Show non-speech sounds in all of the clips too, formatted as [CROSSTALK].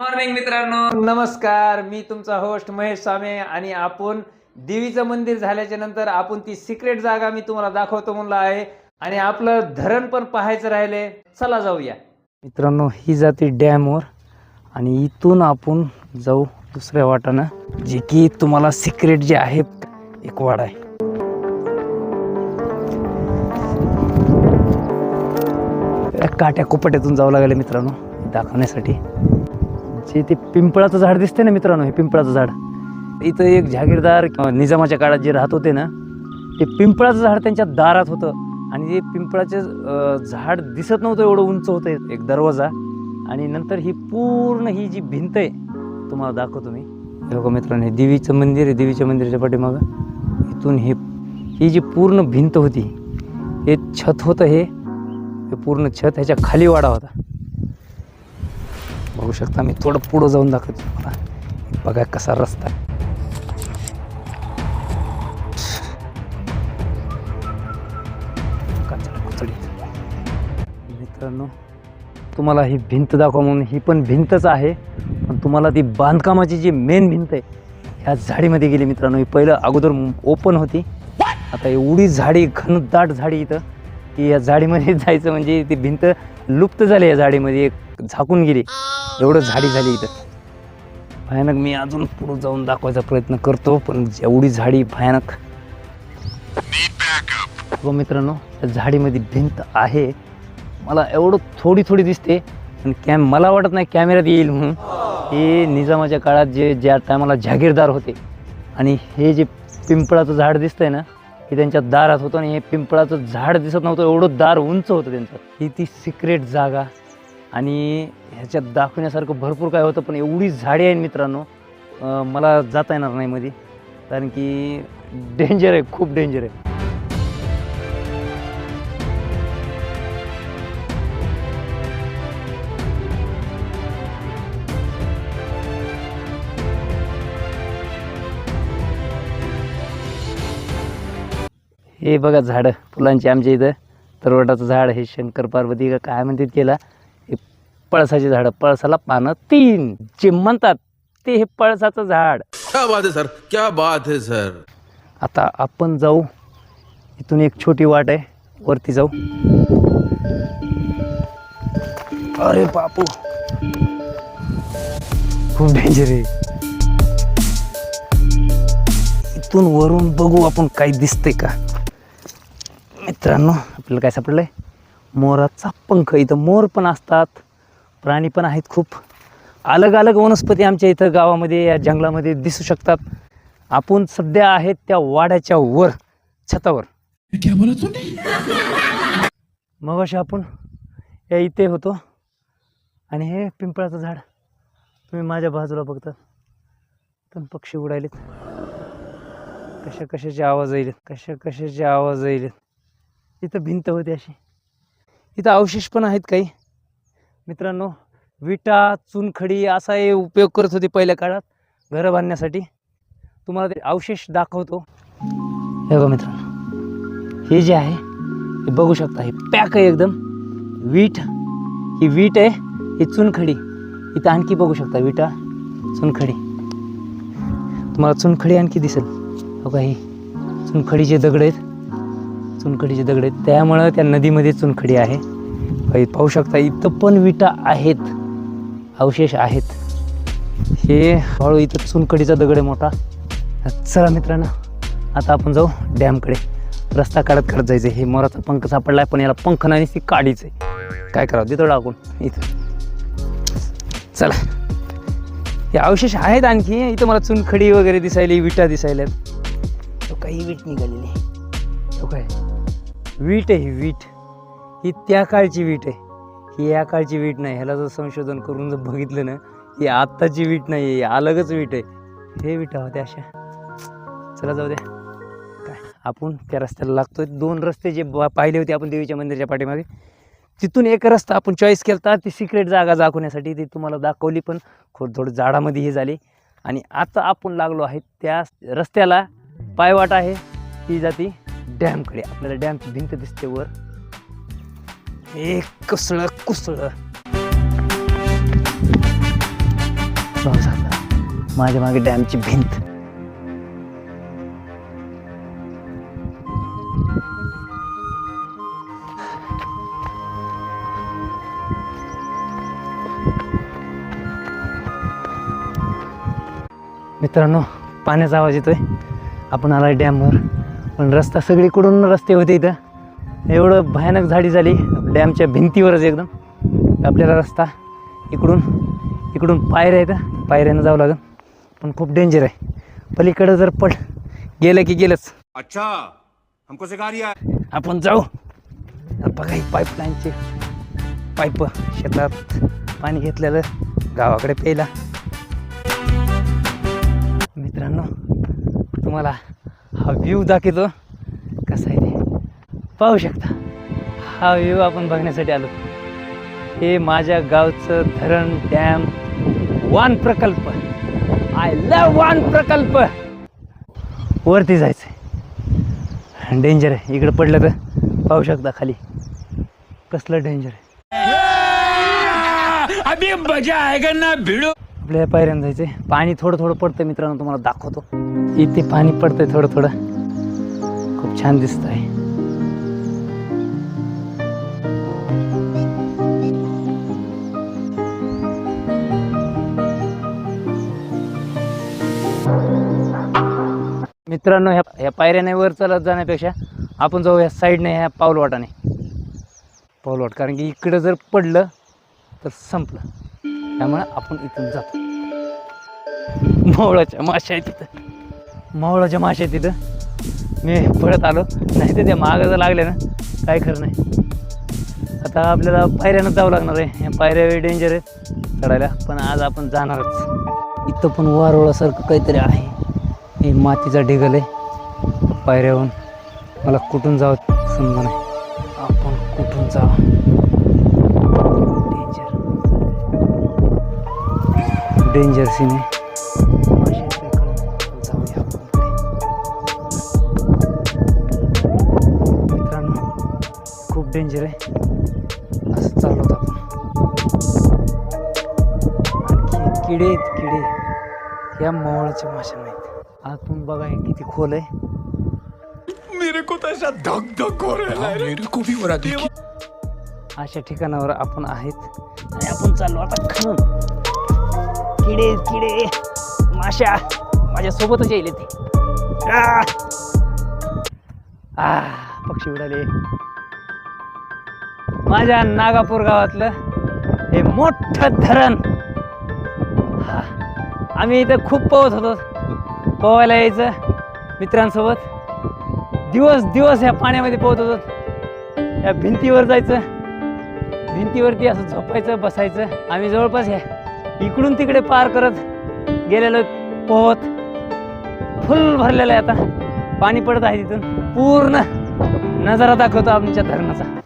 Morning मित्रांनो. नमस्कार मी तुमचा होस्ट महेश स्वामी आणि आपण देवीचं मंदिर झाल्याच्यानंतर आपण ती सिक्रेट जागा मी तुम्हाला दाखवतो म्हणलं आहे. आणि आपलं धरण पण पाहायचं राहिले चला जाऊया. मित्रांनो ही जाते डॅमवर आणि इथून आपण जाऊ दुसऱ्या वाटानं जे की तुम्हाला सिक्रेट जे आहे एक वाड आहे. त्या काट्या कुपट्यातून जावं लागेल मित्रांनो दाखवण्यासाठी. ची ते पिंपळाचं झाड दिसते ना मित्रांनो हे पिंपळाचं झाड. इथं एक जहागीरदार किंवा निजामाच्या काळात जे राहत होते ना ते पिंपळाचं झाड त्यांच्या दारात होतं. आणि ते पिंपळाचं झाड दिसत नव्हतं एवढं उंच होतं एक दरवाजा. आणि नंतर ही पूर्ण ही जी भिंत आहे तुम्हाला दाखवतो मी. बघा मित्रांनो हे देवीचं मंदिर आहे देवीच्या मंदिराच्या पाठीमागं. इथून हे ही जी पूर्ण भिंत होती हे छत होतं हे. हे पूर्ण छत ह्याच्या खाली वाडा होता. बघू शकता. मी थोडं पुढं जाऊन दाखवतो तुम्हाला. बघा कसा रस्ता आहे. मित्रांनो तुम्हाला ही भिंत दाखवा म्हणून ही पण भिंतच आहे. पण तुम्हाला ती बांधकामाची जी मेन भिंत आहे ह्या झाडीमध्ये गेली मित्रांनो. ही पहिलं अगोदर ओपन होती. आता एवढी झाडी घनदाट झाडी इथं. की या झाडीमध्ये [LAUGHS] जायचं म्हणजे ती भिंत लुप्त झाली या झाडीमध्ये. एक झाकून गेली एवढं झाडी झाली इथं. भयानक मी अजून पुढे जाऊन दाखवायचा प्रयत्न करतो पण एवढी झाडी भयानक. हो मित्रांनो त्या झाडीमध्ये भिंत आहे. मला एवढं थोडी थोडी दिसते पण कॅम मला वाटत नाही कॅमेऱ्यात येईल म्हणून. हे निजामाच्या काळात जे ज्या टायमाला जहागीरदार होते आणि हे जे पिंपळाचं झाड दिसतंय ना हे त्यांच्या दारात होतं आणि हे पिंपळाचं झाड दिसत नव्हतं एवढं दार उंच होतं त्यांचं. ही ती सिक्रेट जागा. आणि ह्याच्यात दाखवण्यासारखं भरपूर काय होतं पण एवढी झाडे आहे मित्रांनो मला जाता येणार नाही मध्ये कारण की डेंजर आहे खूप डेंजर आहे. हे बघा झाडं फुलांची आमच्या इथं तरवटाचं झाड हे शंकर पार्वती का काय म्हणतात केला पळसाचे झाडं पळसाला पानं तीन. जे म्हणतात ते हे पळसाचं झाड. क्या बात है सर. क्या बात है सर. आता आपण जाऊ. इथून एक छोटी वाट आहे. वरती जाऊ. अरे बापू. खूप डेंजर आहे. इथून वरून बघू आपण काही दिसतंय का. मित्रांनो आपल्याला काय सापडलंय? मोराचा पंख. इथं मोर पण असतात. प्राणी पण आहेत खूप. अलग अलग वनस्पती आमच्या इथं गावामध्ये या जंगलामध्ये दिसू शकतात. आपण सध्या आहेत त्या वाड्याच्या वर छतावर. मग अशा आपण या इथे होतो. आणि हे पिंपळाचं झाड. तुम्ही माझ्या बाजूला बघता. पण पक्षी उडायलेत. कशा कशाचे आवाज येईल कशा कशाचे आवाज येईल इथं भिंत होती अशी. इथं अवशेष पण आहेत काही. मित्रांनो विटा चुनखडी असा हे उपयोग करत होते पहिल्या काळात घरं बांधण्यासाठी. तुम्हाला ते अवशेष दाखवतो. हे बघा मित्रांनो हे जे आहे हे बघू शकता हे पॅक आहे एकदम. वीट ही वीट आहे ही चुनखडी. इथं आणखी बघू शकता विटा चुनखडी. तुम्हाला चुनखडी आणखी दिसेल. हो बघा ही चुनखडीचे दगड आहेत. चुनखडीचे दगड आहेत. त्यामुळं त्या नदीमध्ये चुनखडी आहे. पाहू शकता इथं पण विटा आहेत. अवशेष आहेत. हे हळू इथं चुनखडीचा दगड आहे मोठा. चला मित्रांनो आता आपण जाऊ डॅमकडे. रस्ता काढत काढत जायचं हे मोराचा पंख सापडला आहे पण याला पंख नाही ती काढीचं आहे. काय करावं? देतो टाकून. इथं. चला. हे अवशेष आहेत आणखी. इथं मला चुनखडी वगैरे दिसायली विटा दिसायला काही वीट निघालेली. हो काय? वीट आहे ही वीट. ही त्या काळची वीट आहे. ही या काळची वीट नाही. ह्याला जर संशोधन करून जर बघितलं ना ही आत्ताची वीट नाही आहे अलगच वीट आहे. हे विटा होत्या अशा. चला जाऊ द्या. काय? आपण त्या रस्त्याला लागतो दोन रस्ते जे पाहिले होते आपण देवीच्या मंदिराच्या पाठीमागे. तिथून एक रस्ता आपण चॉईस केला ती सिक्रेट जागा दाखवण्यासाठी ती तुम्हाला दाखवली पण खूप थोडं झाडामध्ये हे झाली. आणि आता आपण लागलो आहे त्या रस्त्याला पायवाट आहे. ती जाती डॅमकडे. आपल्याला डॅमची भिंत दिसते वर. एक कुसळ कुसळ. माझ्या मागे डॅमची भिंत. मित्रांनो पाण्याचा आवाज येतोय. आपण आला डॅमवर. पण रस्ता सगळीकडून रस्ते होते इथं. एवढं भयानक झाडी झाली. डॅमच्या भिंतीवरच एकदम. आपल्याला रस्ता इकडून इकडून पायऱ्या आहेत पायऱ्यानं जावं लागेल. पण खूप डेंजर आहे. पलीकडं जर पड गेलं की गेलंच. अच्छा हमको सिखा आपण जाऊ. आता बघा ही पाईपलाईनचे पाईप शेतात पाणी घेतलेलं गावाकडे प्यायला. मित्रांनो तुम्हाला हा व्ह्यू दाखवतो. कसा आहे ते पाहू शकता. हा व्ह्यू आपण बघण्यासाठी आलो. हे माझ्या गावचं धरण डॅम वान प्रकल्प. आय लव वान प्रकल्प. वरती जायचं डेंजर आहे. इकडं पडलं तर पाहू शकता खाली. कसलं डेंजर आहे? भिड़ो. आपल्याला पायऱ्यानं जायचंय. पाणी थोडं थोडं पडतं मित्रांनो तुम्हाला दाखवतो. इथे पाणी पडतंय थोडं थोडं खूप छान दिसत आहे मित्रांनो ह्या ह्या पायऱ्याने वर चालत जाण्यापेक्षा आपण जाऊ ह्या साईडने ह्या पाऊलवाटाने. पाऊलवाट कारण की इकडं जर पडलं तर संपलं. त्यामुळे आपण इथून जातो. मावळाच्या माश्या आहेत तिथं. मावळाच्या माश्या आहेत तिथं. मी पळत आलो. नाही तर त्या मागं जर लागल्या ना काय खरं नाही. आता आपल्याला पायऱ्यानं जावं लागणार आहे. ह्या पायऱ्या डेंजर आहेत चढायला पण आज आपण जाणारच. इथं पण वारोळासारखं काहीतरी आहे. हे मातीचा ढिगल आहे. पायऱ्याहून मला कुठून जावं समजा नाही. आपण कुठून जावं? डेंजर डेंजर सीन आहे. खूप डेंजर आहे. असं चाललो होतो आपण. आणखी किडे आहेत किडे. या मोहळाच्या माशा आतून बघा किती खोल आहे. मेरे को तो ऐसा धक धक हो रहा है. मेरे को भी हो अशा ठिकाणावर आपण आहेत. आणि आपण चाललो आता खाऊन. किडे किडे. माशा माझ्या सोबतच येईल ते आ! आ, पक्षी उडाले. माझ्या नागापूर गावातलं हे मोठं धरण. हा. आम्ही इथं खूप पोहत होतो. पोहायला यायचं मित्रांसोबत. दिवस दिवस ह्या पाण्यामध्ये पोहत होतो. या भिंतीवर जायचं. भिंतीवरती असं झोपायचं बसायचं. आम्ही जवळपास ह्या इकडून तिकडे पार करत गेलेलो पोहत. फुल भरलेलं आहे आता. पाणी पडत आहे तिथून. पूर्ण नजारा दाखवतो आमच्या धरणाचा.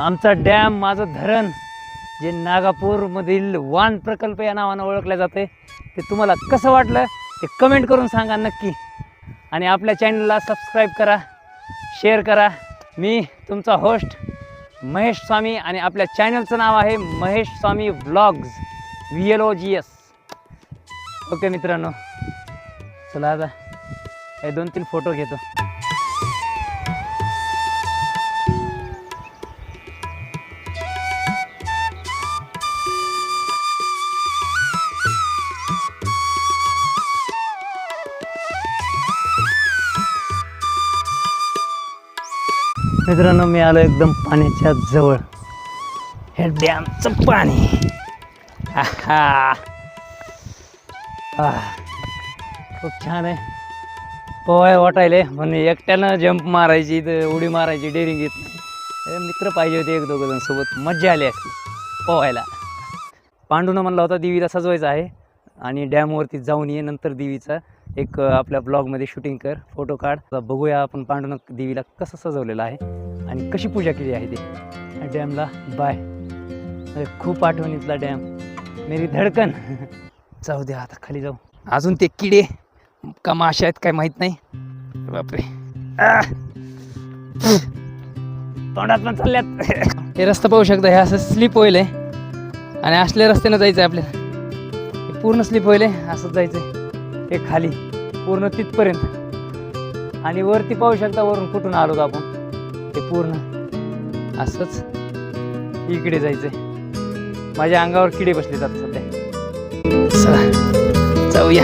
आमचा डॅम माझं धरण जे नागापूरमधील वान प्रकल्प या नावानं ओळखलं जाते ते तुम्हाला कसं वाटलं ते कमेंट करून सांगा नक्की. आणि आपल्या चॅनलला सबस्क्राईब करा शेअर करा. मी तुमचा होस्ट महेश स्वामी आणि आपल्या चॅनलचं नाव आहे Mahesh Swami vlogs V L O G S okay मित्रांनो चला आता हे दोन तीन फोटो घेतो. मित्रांनो मी आलो एकदम पाण्याच्या जवळ. हे डॅमचं पाणी. खूप छान आहे. पोहाय वाटायले पण एकट्यानं जंप मारायची तर उडी मारायची डेअरिंग येत नाही. मित्र पाहिजे होते एक दोघं जण सोबत. मज्जा आली असती पोहायला पांडूनं म्हणला होता देवीला सजवायचं आहे आणि डॅमवरती जाऊन ये नंतर देवीचा. एक आपल्या ब्लॉगमध्ये शूटिंग कर फोटो काढ. बघूया आपण पांडुरंग देवीला कसं सजवलेलं आहे आणि कशी पूजा केली आहे ते. डॅमला बाय खूप आठवणीतला डॅम. मेरी धडकन. [LAUGHS] जाऊ द्या आता खाली जाऊ. अजून ते किडे का माशा आहेत काय माहीत नाही. बापरे. तोंडात पण चालल्यात. [LAUGHS] हे रस्ता पाहू शकता हे असं स्लिप होईल आहे आणि असल्या रस्त्यानं जायचं आहे आपल्याला पूर्ण स्लिप होईल आहे असंच जायचं आहे हे खाली पूर्ण तिथपर्यंत. आणि वरती पाहू शकता वरून कुठून आलो आपण. ते पूर्ण. असंच इकडे जायचं आहे माझ्या अंगावर किडे बसले जातात सध्या. चला जाऊया.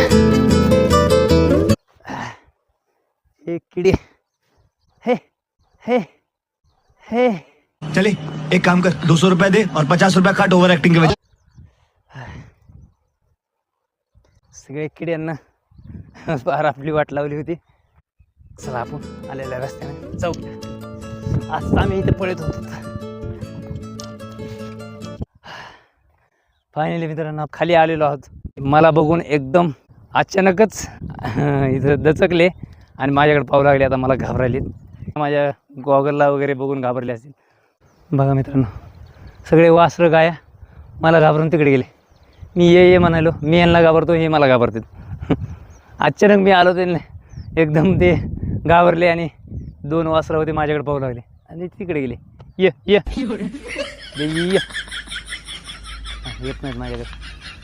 हे किडे. हे हे हे. चले एक काम कर दो सौ रुपया दे और पचास रुपया काट ओवर एक्टिंग के वजह सगळे किड्यांना [LAUGHS] फार आपली वाट लावली होती. चला आपण आलेल्या रस्त्याने. जाऊ आज आम्ही इथे पळत होतो. फायनली मित्रांनो खाली आलेलो आहोत. मला बघून एकदम अचानकच [LAUGHS] इथं दचकले आणि माझ्याकडे पाहू लागले आता मला घाबरायलेत. माझ्या गॉगलला वगैरे बघून घाबरले असतील. बघा मित्रांनो सगळे वासरं गाया मला घाबरून तिकडे गेले. मी ये ये म्हणालो मी यांना घाबरतो हे मला घाबरतात. [LAUGHS] अचानक मी आलो त्यांना. एकदम ते घाबरले आणि दोन वासरं होते माझ्याकडे पाहू लागले. आणि तिकडे गेले. ये ये. येत नाहीत माझ्याकडे.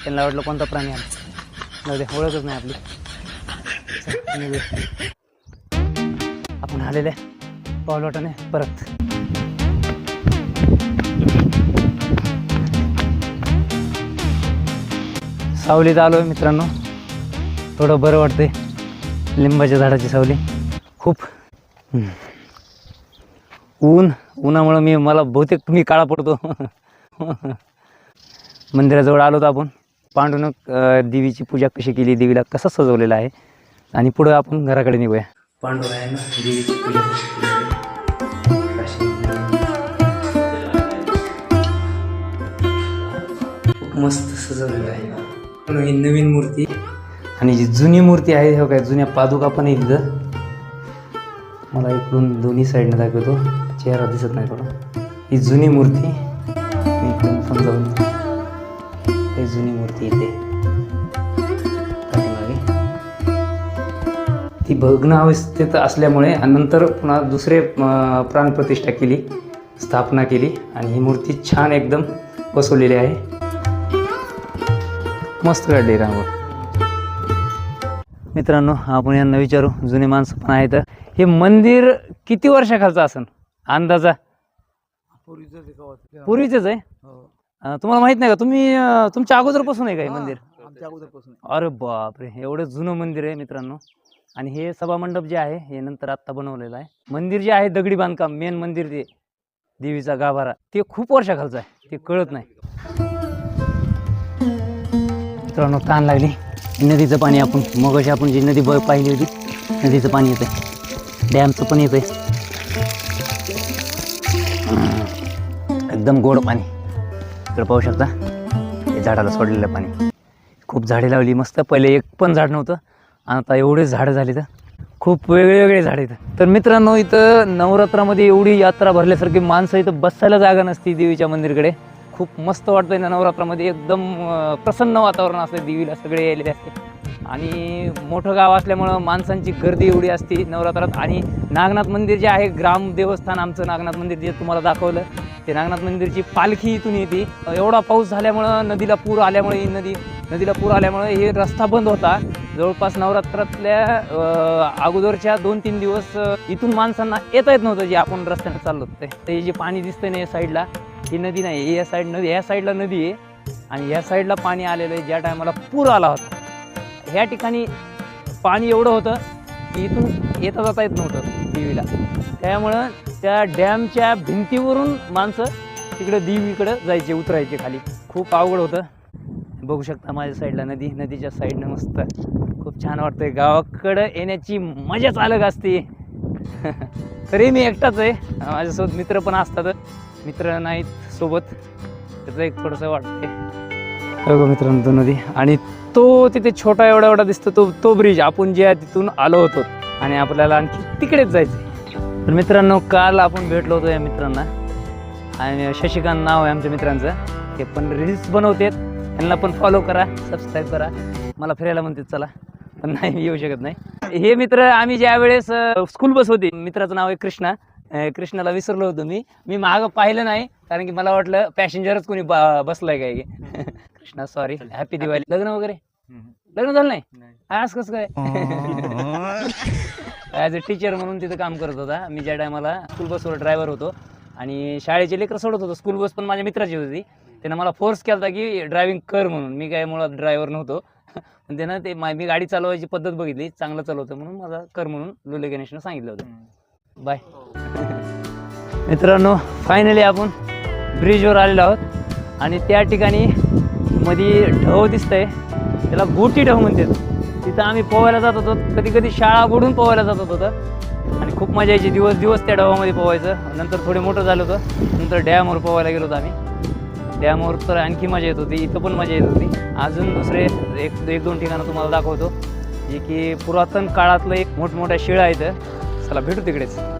त्यांना वाटलं कोणता प्राणी आला. जाऊ ओळखच नाही आपली. आपण आलेले पावलोटाने परत. सावलीत आलो आहे मित्रांनो. थोडं बरं वाटते लिंबाच्या झाडाची सावली. खूप. ऊन उन्हामुळं मी मला बहुतेक मी काळा पडतो. मंदिराजवळ आलो होतो आपण. पांडून देवीची पूजा कशी केली देवीला कसं सजवलेलं आहे? आणि पुढं आपण घराकडे निघूया. पांडुरायानं देवीची पूजा मस्त सजवलेलं आहे. नवीन मूर्ती आणि जी जुनी मूर्ती आहे हो काय जुन्या पादुका पण आहे तिथं मला इकडून दोन्ही साईडनं दाखवतो. चेहरा दिसत नाही थोडा. ही जुनी मूर्ती. मी इकडून पण जाऊन ही जुनी मूर्ती इथे ती भग्न अवस्थेत असल्यामुळे नंतर पुन्हा दुसरे प्राणप्रतिष्ठा केली स्थापना केली आणि ही मूर्ती छान एकदम बसवलेली आहे. मस्त काढली रांगोळ मित्रांनो आपण यांना विचारू जुने माणसं पण आहेत. हे मंदिर किती वर्षाखालचं असन? अंदाजा? पूर्वीचंच आहे? अं, तुम्हाला माहीत नाही का? तुम्ही अं, तुमच्या अगोदरपासून आहे का हे मंदिर? आमच्या अगोदरपासून अरे बापरे एवढं जुनं मंदिर आहे मित्रांनो. आणि हे सभामंडप जे आहे हे नंतर आत्ता बनवलेलं आहे. मंदिर जे आहे दगडी बांधकाम मेन मंदिर ते देवीचा गाभारा ते खूप वर्षाखालचं आहे. ते कळत नाही. मित्रांनो ताण लागली. नदीचं पाणी आपण मगाशी आपण जी नदी ब पाहिली होती नदीचं पाणी येतंय. डॅमचं पण येतंय. एकदम गोड पाणी. इकडं पाहू शकता हे झाडाला सोडलेलं पाणी. खूप झाडे लावली मस्त. पहिले एक पण झाड नव्हतं आणि आता एवढेच झाडं झाले तर खूप वेगळे वेगळे झाडं इथं तर मित्रांनो इथं नवरात्रामध्ये एवढी यात्रा भरल्यासारखी माणसं इथं बसायला जागा नसती देवीच्या मंदिरकडे. खूप मस्त वाटतं ना नवरात्रामध्ये. एकदम प्रसन्न वातावरण असतं देवीला सगळे यायलेले असते. आणि मोठं गाव असल्यामुळं माणसांची गर्दी एवढी असते नवरात्रात. आणि नागनाथ मंदिर जे आहे ग्राम देवस्थान आमचं नागनाथ मंदिर जे तुम्हाला दाखवलं ते नागनाथ मंदिरची पालखी इथून येते. एवढा पाऊस झाल्यामुळं नदीला पूर आल्यामुळे ही नदी नदीला पूर आल्यामुळे हे रस्ता बंद होता. जवळपास नवरात्रातल्या अगोदरच्या दोन तीन दिवस इथून माणसांना येता येत नव्हतं जे आपण रस्त्याने चाललो ते. ते जे पाणी दिसतं ना या साईडला ही नदी नाही. या साईड नदी ह्या साईडला नदी आहे. आणि ह्या साईडला पाणी आलेलं आहे. ज्या टायमाला पूर आला होता ह्या ठिकाणी पाणी एवढं होतं की इथून येता जाता येत नव्हतं देवीला त्यामुळं त्या डॅमच्या भिंतीवरून माणसं तिकडं देवीकडं जायचे उतरायचे खाली. खूप अवघड होतं. बघू शकता माझ्या साईडला नदी नदीच्या साईडनं मस्त. खूप छान वाटतंय. गावाकडं येण्याची मजाच अलग असते. [LAUGHS] तरी मी एकटाच आहे. माझ्यासोबत मित्र पण असतात. मित्र नाहीत सोबत. त्याचं एक थोडंसं वाटतंय. बघा मित्रांनो नदी. आणि तो तिथे छोटा एवढा एवढा दिसतो तो तो ब्रिज आपण जे आहे तिथून आलो होतो. आणि आपल्याला आणखी तिकडेच जायचं तर मित्रांनो काल आपण भेटलो होतो या मित्रांना. आणि शशिकांत नाव आहे आमच्या मित्रांचं. ते पण रील्स बनवतात. त्यांना पण फॉलो करा सबस्क्राईब करा. मला फिरायला म्हणतात चला. पण नाही येऊ शकत नाही. हे मित्र आम्ही ज्या वेळेस स्कूल बस होती मित्राचं नाव आहे कृष्णा. कृष्णाला विसरलो होतो मी. मी मागं पाहिलं नाही कारण की मला वाटलं पॅसेंजरच कोणी ब- बसलाय काय? [LAUGHS] कृष्णा सॉरी हॅपी दिवाळी लग्न वगैरे? लग्न झालं नाही? आज कसं काय? ॲज अ टीचर म्हणून तिथं काम करत होता. मी ज्या टायमाला स्कूल बसवर ड्रायव्हर होतो आणि शाळेचे लेकर सोडत होतो. स्कूल बस पण माझ्या मित्राची होती. त्यानं मला फोर्स केला होता की ड्रायव्हिंग कर म्हणून. मी काय मुळात ड्रायव्हर नव्हतो. पण त्यानं ते मा- मी गाडी चालवायची पद्धत बघितली. चांगलं चालवतं म्हणून मला कर म्हणून लुले गणेशनं सांगितलं होतं. बाय मित्रांनो फायनली आपण ब्रिजवर आलेलो आहोत. आणि त्या ठिकाणी मध्ये ढव दिसतंय. त्याला गोटी ढव म्हणतात. तिथं आम्ही पोहायला जात होतो. कधी कधी शाळा बुडून पोहायला जात होतो आणि खूप मजा यायची. दिवस दिवस त्या ढवामध्ये पोहायचं. नंतर थोडे मोठं झालं होतं. नंतर डॅमवर पोहायला गेलो होतो आम्ही. डॅमवर तर आणखी मजा येत होती. इथं पण मजा येत होती. अजून दुसरे एक एक दोन ठिकाणं तुम्हाला दाखवतो. जे की पुरातन काळातलं एक मोठमोठ्या शिळा इथं चला भेटू तिकडेच.